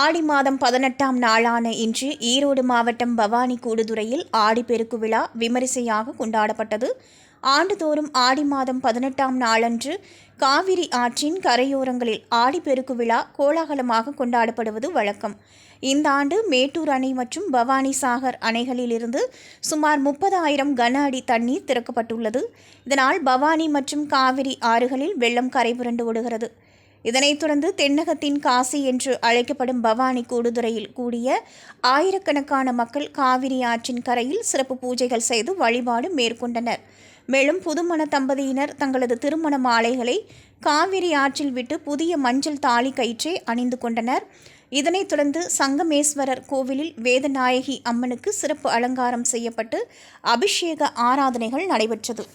ஆடி மாதம் பதினெட்டாம் நாளான இன்று ஈரோடு மாவட்டம் பவானி கூடுதுறையில் ஆடிப்பெருக்கு விழா விமரிசையாக கொண்டாடப்பட்டது. ஆண்டுதோறும் ஆடி மாதம் பதினெட்டாம் நாளன்று காவிரி ஆற்றின் கரையோரங்களில் ஆடிப்பெருக்கு விழா கோலாகலமாக கொண்டாடப்படுவது வழக்கம். இந்த ஆண்டு மேட்டூர் அணை மற்றும் பவானி சாகர் அணைகளிலிருந்து சுமார் முப்பதாயிரம் கன அடி தண்ணீர் திறக்கப்பட்டுள்ளது. இதனால் பவானி மற்றும் காவிரி ஆறுகளில் வெள்ளம் கரைபுரண்டு ஓடுகிறது. இதனைத் தொடர்ந்து தென்னகத்தின் காசி என்று அழைக்கப்படும் பவானி கூடுதுறையில் கூடிய ஆயிரக்கணக்கான மக்கள் காவிரி ஆற்றின் கரையில் சிறப்பு பூஜைகள் செய்து வழிபாடு மேற்கொண்டனர். மேலும் புதுமண தம்பதியினர் தங்களது திருமண மாலைகளை காவிரி ஆற்றில் விட்டு புதிய மஞ்சள் தாலி கயிற்றை அணிந்து கொண்டனர். இதனைத் தொடர்ந்து சங்கமேஸ்வரர் கோவிலில் வேதநாயகி அம்மனுக்கு சிறப்பு அலங்காரம் செய்யப்பட்டு அபிஷேக ஆராதனைகள் நடைபெற்றது.